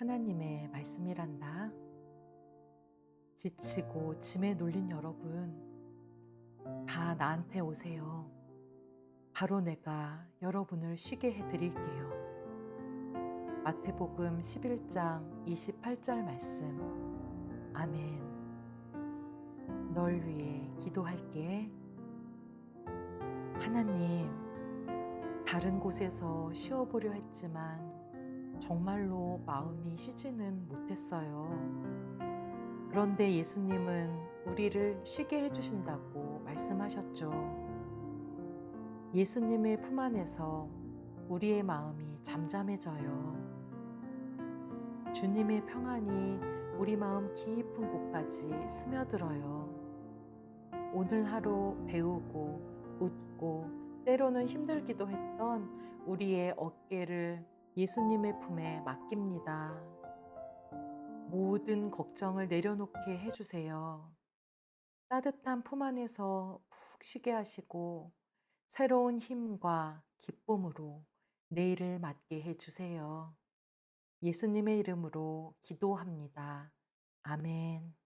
하나님의 말씀이란다. 지치고 짐에 눌린 여러분, 다 나한테 오세요. 바로 내가 여러분을 쉬게 해드릴게요. 마태복음 11장 28절 말씀. 아멘. 널 위해 기도할게. 하나님, 다른 곳에서 쉬어보려 했지만 정말로 마음이 쉬지는 못했어요. 그런데 예수님은 우리를 쉬게 해주신다고 말씀하셨죠. 예수님의 품 안에서 우리의 마음이 잠잠해져요. 주님의 평안이 우리 마음 깊은 곳까지 스며들어요. 오늘 하루 배우고 웃고 때로는 힘들기도 했던 우리의 어깨를 예수님의 품에 맡깁니다. 모든 걱정을 내려놓게 해주세요. 따뜻한 품 안에서 푹 쉬게 하시고 새로운 힘과 기쁨으로 내일을 맞게 해주세요. 예수님의 이름으로 기도합니다. 아멘.